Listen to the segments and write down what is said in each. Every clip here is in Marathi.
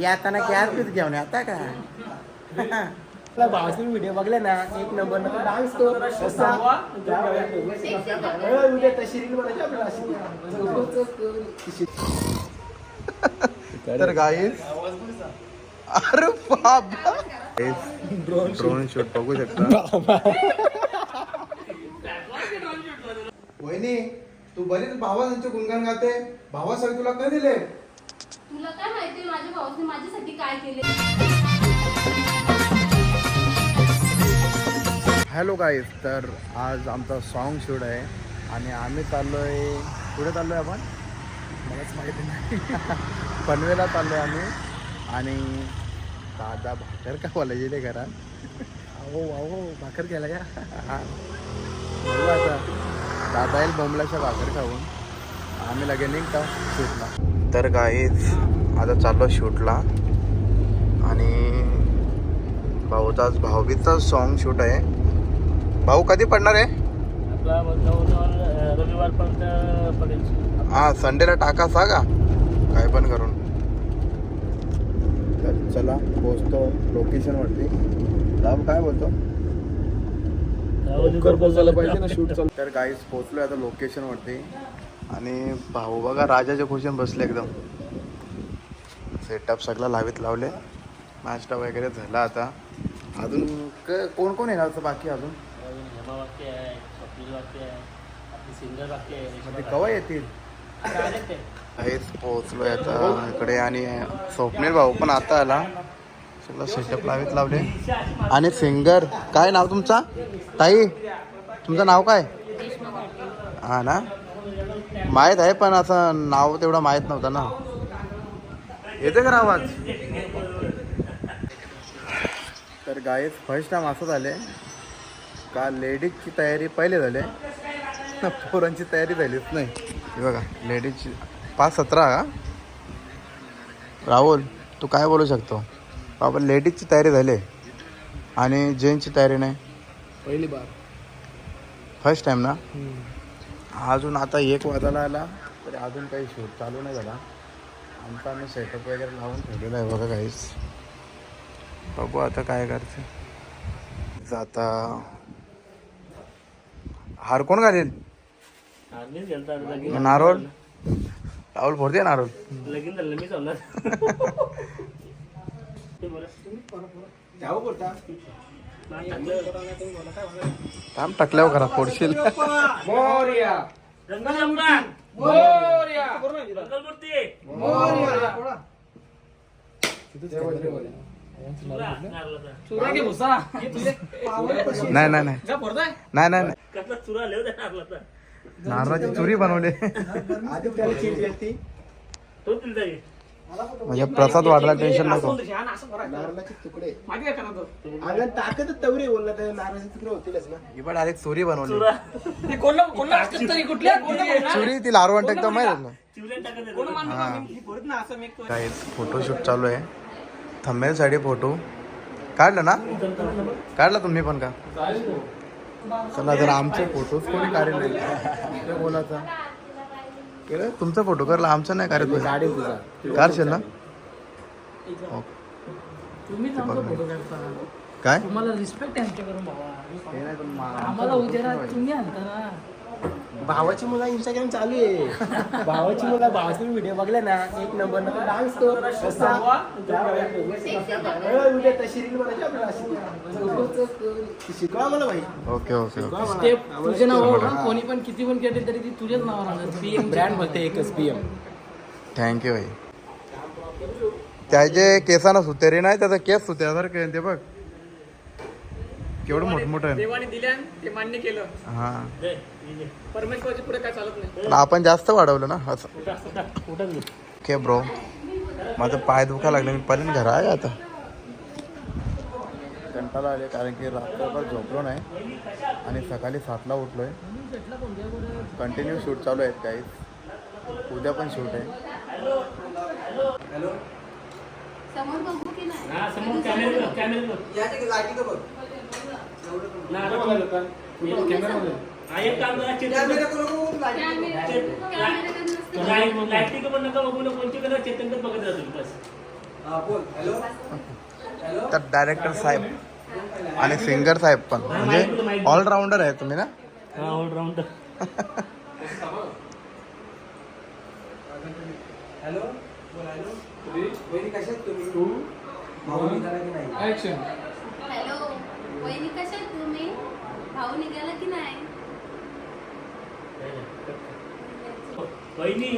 येताना बीस घेऊन येता का? भावाचे व्हिडिओ बघले ना एक नंबर डान्स तो अरे, उद्या तशी रील बनायची आपल्याला अशी. तर गाईस अरे बाबा. ड्रोन शूट बघू शकता. वहिनी तू बरीच भावांचे गुणगान गाते. भावासाठी तुला काय दिले? तुला काय माहिती माझ्या भावाने माझ्यासाठी काय केले? हॅलो गाईस तर आज आमचा सॉन्ग शूट आहे आणि आम्ही चाललोय कुठे चाललोय आपण? मलाच माहिती नाही. पनवेला चाललोय आम्ही आणि दादा भाकर का बोलायचे ते घरात? अहो अहो भाकर केला का हा. आता. दादा येईल बोंबलाच्या भाकर खाऊन. आम्ही लगे निघतो शूटला तर गाईज आता चाललो शूटला. आणि भाऊचा आज भाऊबीजचा सॉन्ग शूट आहे. भाऊ कधी पडणार आहे? हा संडेला टाका का काय पण करून. तर चला पोचतो लोकेशन वरती. दाब काय बोलतो? पाहिजे ना शूट तर गाईज पोचलोय आता लोकेशन वरती. आणि भाऊ बघा राजाच्या खुशीन बसले एकदम. सेटअप सगळा लावीत लावले. नाश्ता वगैरे झाला आता. अजून कोण कोण येणार होतं बाकी अजून? कवा येतील. काहीच पोहोचलोय आता इकडे आणि स्वप्नील भाऊ पण आता आला. सगळं सेटअप लावीत लावले. आणि सिंगर काय नाव तुमचा? ताई तुमचं नाव काय? हा ना? माहीत आहे पण असं नाव तेवढं माहीत नव्हतं ना. येते का आवाज? तर गायच फर्स्ट टाइम असं झाले का लेडीजची तयारी पहिले झाले. पोरांची तयारी झालीच नाही. हे बघा लेडीजची पाच सतरा का राहुल तू काय बोलू शकतो? बाबा लेडीजची तयारी झाली. आणि जेंट्सची तयारी नाही. पहिली बार. फर्स्ट टाइम ना? अजून आता एक वाजायला आला तरी अजून काही शूट चालू नाही झाला. आमचा आम्ही सेटअप वगैरे लावून ठेवलेला आहे बघा काहीच बघू आता काय करते. आता हार कोण घालील? नारोल? राहुल फोडते नारोल. लगीन थांब टाकल्यावर करा फोडशील मोर्या. मोर्या. नाही नाही नाही. नाही नाही. नारळाची चुरी बनवली. म्हणजे प्रसाद वाढला टेन्शन नको. नारळाचे तुकडे. अगं ताकदच तवरी बोलला तर नारळाचे तुकडे होतीलच ना. ही पण डायरेक्ट चुरी बनवली. चुरा ते कोणला कोणला असतात तरी कुठल्या? कोणला चुरी ती लारवण टाकतं माहीत ना. काय फोटोशूट चालू आहे. थंबेल साठी फोटो काढलं ना? काढला तुम्ही पण का? चला जर आमचे फोटोज कोणी काढले? बोलायचा? तुमचा फोटो करला आमचा नाही काढत गाडी तुझा ना? तुम्ही चांगलं फोटो काढता. काय? तुम्हाला रिस्पेक्ट आहे आमच्याकडून मा- आम्हाला उद्या तुम्ही आणता ना. भावाची मुलं इंस्टाग्राम चालू आहे. भावाची मुलं भावाचे व्हिडिओ बघले ना एक नंबर नंतर डान्स तो कसा अरे, उद्या तशी रील बनायची आपल्याला अशी. शिकवा मला भाई. ओके ओके नाव कोणी पण किती पण केले तरी ती तुझ्याच नावावर राहणार पीएम ब्रँड बोलते एकच पीएम थँक्यू भाई. त्याचे केसानं सुतेरी नाही त्याचा केस सुत्या जर काय ते बघ. केवढं मोठमोठं आहे. देवाने दिल्या ते मान्य केलं. हा. परमेश्वराच्या पुढे काय चालत नाही. पण आपण जास्त वाढवलं ना असं. Okay bro. माझं पाय दुखा लागलं मी पर्यंत घरा आहे आता. कंटाळा आले कारण की रात्रभर झोपलो नाही आणि सकाळी सातला उठलो आहे कंटिन्यू शूट चालू आहेत काही उद्या पण शूट आहे. समोर बघू की नाही? हा, समोर कॅमेरा कॅमेरा बघ. ना, आता बघ. मी कॅमेरामध्ये. हा, एक काम करा, चेतन बघ. कॅमेरा कॅमेरा लाईट- लाईटिंग पण नका बघू ना कोणती करा चेतनकच बघत राहा तुम्ही बस. तर डायरेक्टर साहेब आणि सिंगर साहेब पण. म्हणजे ऑलराऊंडर आहे. तुम्ही ना? हा ऑलराऊंडर हॅलो? वहिनी कशा आहेत तुम्ही? भाऊ निघाला की नाही? वहिनी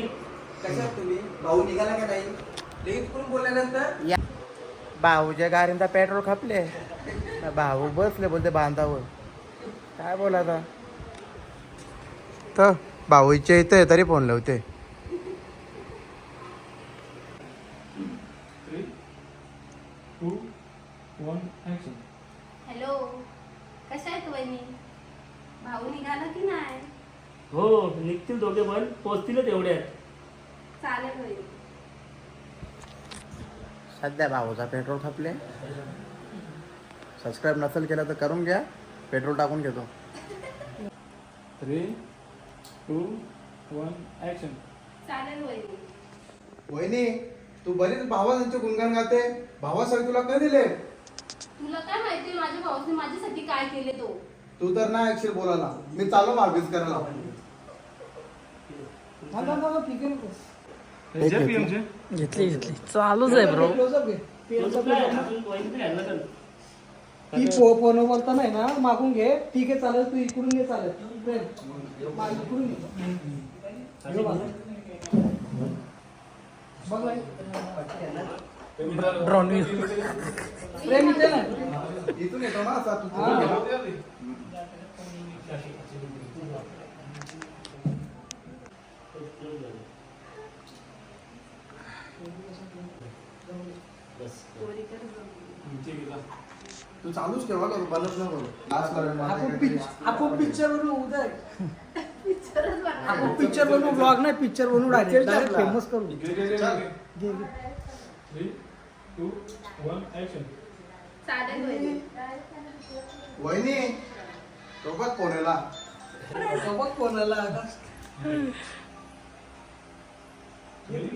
कशात तुम्ही? भाऊ निघाला का नाही? लगेच करून बोलल्यानंतर? भाऊच्या गाडीचा पेट्रोल खपले भाऊ बसले बोलते बांधावर. काय बोलाता तर भाऊच्या इथे तरी फोन लावते हॅलो कशा आहेत वहिनी भाऊ निघाला की नाही हो निघतील दोघे पण. पोचतीलच एवढ्यात चालेल सध्या भाऊचा पेट्रोल खपले. सबस्क्राईब नसेल केलं तर करून घ्या. पेट्रोल टाकून घेतो. थ्री टू वन ॲक्शन वहिनी तू बरीच भावांचे गुणगान गाते. भावासाठी तुला काय दिले? तुला काय माहिती माझ्या भाऊने माझ्यासाठी काय केले तो? तू तर नाही अक्षर बोलायला. मी चाललो मागीच करायला. घेतली घेतली. चालूच आहे ब्रो. ती फोन बोलता नाही ना मागून घे. ठीक आहे चालेल. तू इकडून घे चालेल. हे. ड्रोन व्यू प्रेम इथे ना इथून येतो ना असा तू चालूच ठेवा का बंदच न करू लास्ट आपण पिक्चर बनवू उदय. आपण पिक्चर बनवू ब्लॉग नाही पिक्चर बनवू डायरेक्ट डायरेक्ट फेमस करू. थ्री टू वन वहिनी. तो बघ कोणाला तो बघ कोणाला आता. थ्री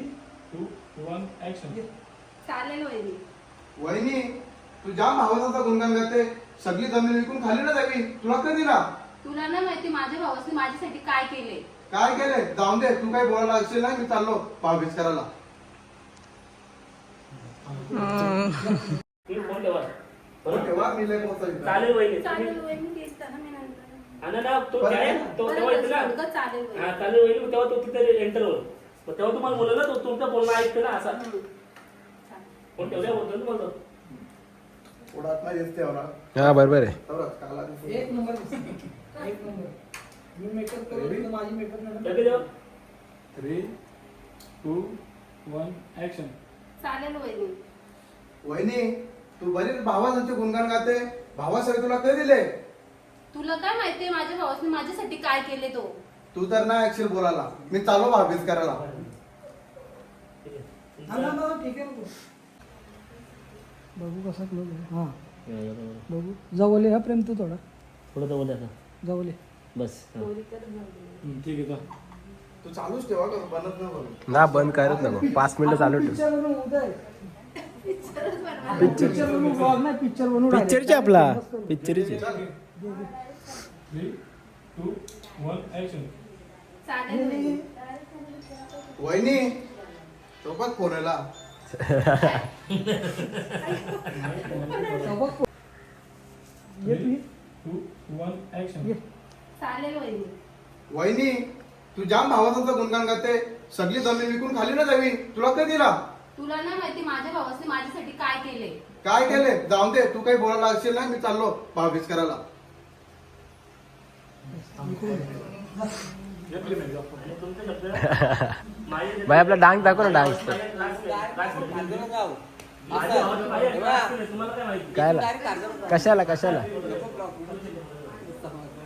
टू वन ॲक्शन चालेल वहिनी. वहिनी तू जाम भावाचा गुणगान गाते सगळी जमीन विकून खाली ना जावी. तुला काय दिला तुला ना माहिती माझ्या भावाने माझ्यासाठी काय केले काय केले जाऊन दे. तू काही बोलायला असेल ना मी चाललो पावभीज करायला फोन ठेवा. हो, ठेवा मी लय. चालेल वहिनी. चालेल तुम्ही- वहिनी तेच तर ना मी नंतर आणा ना तो काय? आहे? तो तेव्हा येतो ना. मुलगा चालेल हा वहिनी चालेल वहिनी मग तेव्हा तो तिथे एंटर होईल. मग तेव्हा तुम्हाला बोलला ना तो तुमचं बोलणं ऐकतो ना असा. ना नाही. हा बरोबर आहे. तेवढंच, काला दिसते. एक नंबर दिसतो. एक नंबर. मी मेकअप करेल तर माझी मेकअप नाही लगेच येऊ. थ्री टू वन ॲक्शन चालेल वहिनी. वहिनी तू बरीच भावाचे गुणगान गाते. भावासाठी तुला काय दिले? तुला काय माहिती माझ्या भावाने माझ्यासाठी काय केले तो? तू तर नाही अक्षर बोलायला. मी चाललो भाभीज करायला. ना, ना, ठीक आहे ना तू. बघू कसा क्लोज आहे. हा. बघू. जवळ हा प्रेम तू थोडा. थोडं जवळ द्या जवळ बस. हा. ठीक आहे जा. तू चालूच ठेवा का? बनत न ना बंद करत नको. पाच मिनिटं चालू ठेव. पिक्चर बनवू उदय पिक्चरच बनवा पिक्चर बनवू ब्लॉग नाही पिक्चर. पिक्चरचे आपला. पिक्चरचे थ्री टू वन ॲक्शन चालेल. वहिनी वहिनी तो बघ कोणाला चालेल वहिनी वहिनी तू जाम भावाचा गुणगान गाते. सगळी जमीन विकून खाली ना जावी. तुला काय दिला? तुला ना माहिती माझ्या भावाने माझ्यासाठी काय केले? काय केले? जाऊन दे. तू काही बोलायला असेल ना? मी चाललो. भाभीज करायला. बाई आपला डान्स दाखव ना डान्स माझे last आहे, last आहे. माझे आवाज पाहिजे, last आहे. तुम्हाला काय माहिती काय कशाला कशाला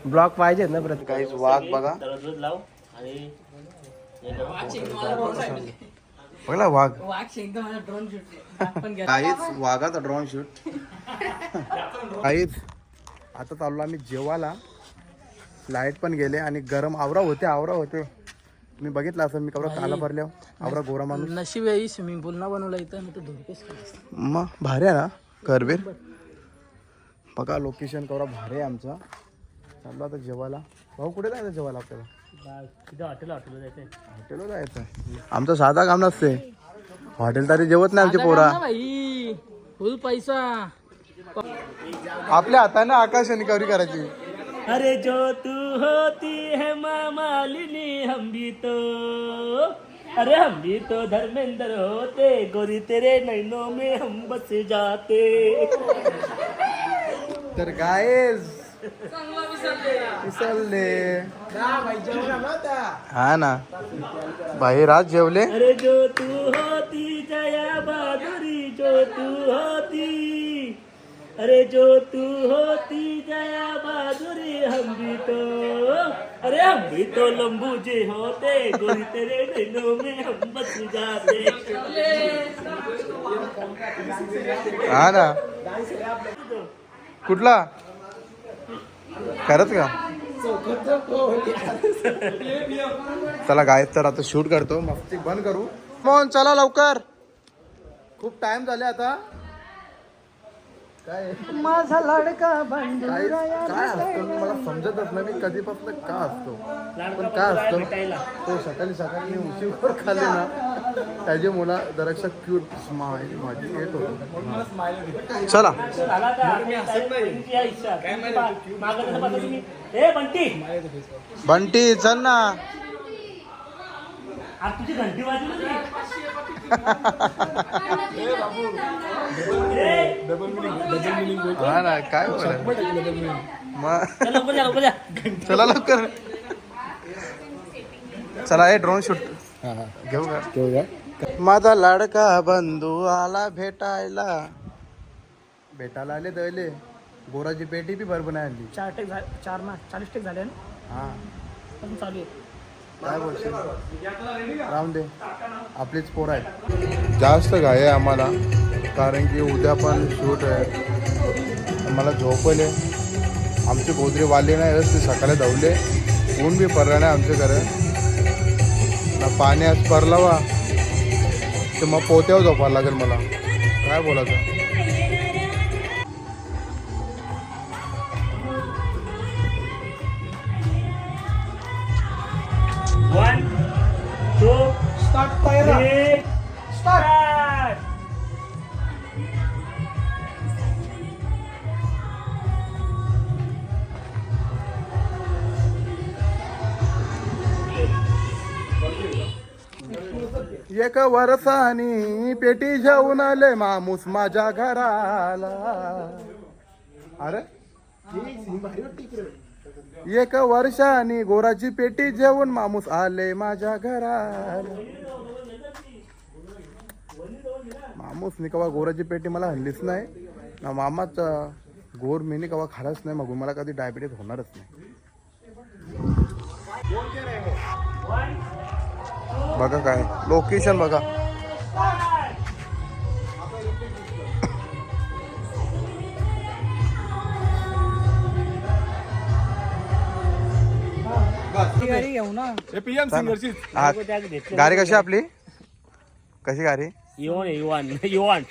ब्लॉक पाहिजेत ना प्रत्येक काहीच वाघ बघा. बघला वाघ काहीच वाघाचा ड्रोन शूट काहीच आता चाललो आम्ही जेवायला लाइट पण गेले आणि गरम आवरा होते आवरा होते. तुम्ही बघितलं असं मी कवरा काला भरल्यावर आवरा गोरा माणूस. नशीब आहे स्विमिंग पूल ना बनवला इथं मी तर धोकेच मग भारी आहे ना करबीर बघा लोकेशन कवरा भारी आहे आमचं. चाललो आता जेवायला. भाऊ कुठे जायचं जेवायला आपल्याला? तिथे हॉटेल हॉटेल हॉटेलवर जायचं आमचं साधा काम नसते. हॉटेल तरी जेवत नाही आमची पोरा. फुल पैसा. आपल्या हाताने आकाश आणि कवरी करायची. अरे जो तू होती है माँ मालिनी हम भी तो। अरे हम भी तो धर्मेंद्र होते गोरी तेरे नैनों में हम बस जाते। तर गायज विसरले हा ना। भाई राज जेवले? अरे जो तू होती जया बहादुरी जो तू होती अरे जो तू होती जया बहादुरी हम भी तो अरे हम भी तो लंबू जी होते गोरी तेरे दिनों में हम बस जाते। हा ना? कुठला? खरंच का? चला गाय तर आता शूट करतो. मस्ती बंद करू. मोहन चला लवकर. खूप टाइम झाले आता. काय? माझा लाडका बंधू काय काय असतो? मी मला समजतच नाही मी कधीपासून का असतो? पण काय असतो? तो सकाळी सकाळी मी उशीवर खाल्ले ना त्याची मुला जराक्षा क्यूट स्माईल माझी येत होतो. चला. ए बंटी बंटी चल ना. तुझी घंटी वाजली हा ना काय? मग चला लवकर. चला हे ड्रोन शूट घेऊ का? घेऊ माझा लाडका बंधू आला भेटायला. भेटायला आले दैले गोराची पेटी बी बरोबर नाही आणली. चार टेक चार ना चाळीस टेक झाले ना? हा. पण चालू आहे. काय बोलशील? राहून दे. आपलीच पोरं आहे जास्त घाई आहे आम्हाला कारण की उद्या पण शूट आहे. मला झोपले. आमची गोदरी वाली नाही ते सकाळी धावले. ऊन बी पडलं नाही आमच्या घरं. ना पाणी आज परलावा. तर मग पोत्यावर झोपायला लागेल मला. काय बोलायचं? एक वर्षानी पेटी घेऊन आले मामूस माझ्या घराला. अरे? एक वर्षानी गोराची पेटी जेवून मामूस आले माझ्या घराला. मामूस मी कवा गोराची पेटी मला हल्लीच नाही. ना मामाच गोर मी कवा खालाच नाही मग मला कधी डायबिटीज होणारच नाही. बघा काय. लोकेशन बघा. घेऊ ना. हा, गाडी कशी आपली? कशी गाडी? युवान युवान युवान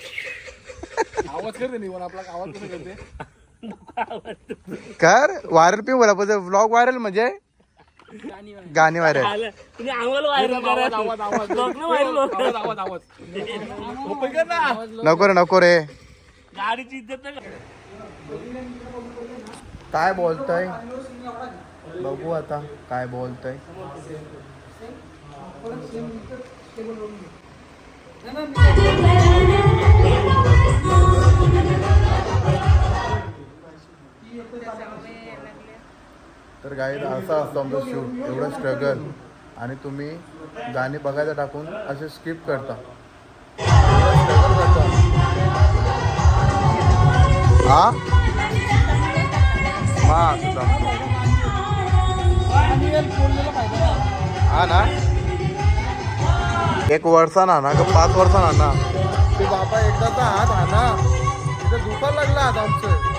कर व्हायरल पी बोला पण व्लॉग व्हायरल म्हणजे आलं. तुम्ही आम्हाला व्हायरल करा लग्न व्हायरल नको रे नको रे. काय बोलतय? बघू आता काय बोलतय. तर गाईड असा असतो आमचं शूट एवढं स्ट्रगल आणि तुम्ही गाणी बघायला टाकून असे स्किप करता. struggle करता. हा मा हा ना? एक वर्षाना ना का पाच वर्षाना आणा? ते बाबा एकदाचा हात आणा. ना लागला हात आमचं.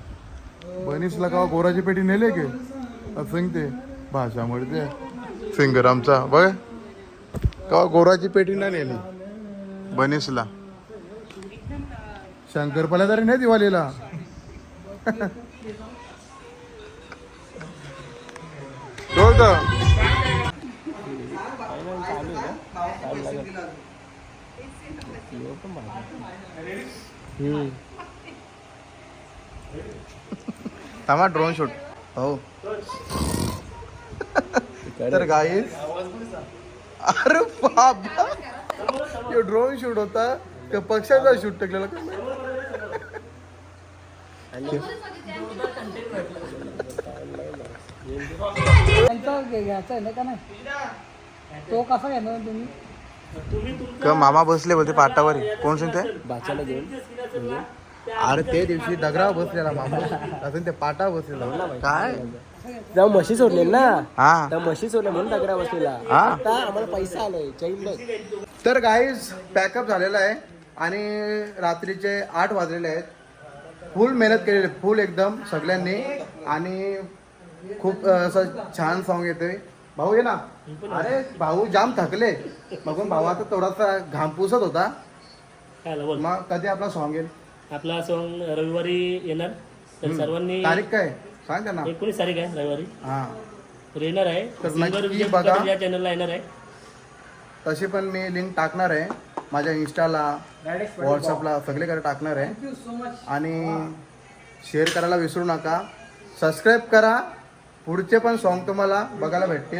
बनीसला का गोराची पेटी नेले की असं ते भाषा म्हणते सिंगर आमचा बघ। का गोराची पेटी ना नेली बनीसला। शंकरपाला तरी नाही दिवाळीला तो थांबा ड्रोन शूट हो. तर गाईस अरे बाबा. ड्रोन शूट होता. त्या पक्षाचा शूट टाकलेला त्यांचा घे- घ्यायचा आहे ना का नाही? तो कसा घेणार तुम्ही तुम्ही? तुमचं का मामा बसले बोलते पाटावर. कोण सांगते बाच्याला घेऊन. अरे ते दिवशी दगरा बसलेला मामा. अजून ते पाटा बसलेला. काय? जाऊ म्हशी सोडले ना. हा. त्या म्हशी सोडल्या म्हणून तक्रार बसलेला. हा. आता आम्हाला पैसा आलाय चैन बघ तर गाईज पॅकअप झालेला आहे आणि रात्रीचे आठ वाजलेले आहेत. फुल मेहनत केलेली आहे, फुल एकदम सगळ्यांनी. आणि खूप अं, असं छान सॉन्ग येतोय. भाऊ ये ना. अरे भाऊ जाम थकले. बघून भावाचा थोडासा घाम पुसत होता. मग कधी आपला सॉन्ग येईल? आपला सॉंग रविवारी येणार. तर सर्वांनी तारीख काय? सांग ना एकोणीस तारीख आहे रविवारी. हा. तर येणार आहे. तर सिल्वर नक्की विजय बघा. या चॅनलला येणार आहे. तशी पण मी लिंक टाकणार आहे. माझ्या इंस्टाला व्हॉट्सअपला सगळीकडे टाकणार आहे. थँक्यू सो मच आणि शेअर करायला विसरू नका. सबस्क्राईब करा. पुढचे पण सॉन्ग तुम्हाला बघायला भेटतील.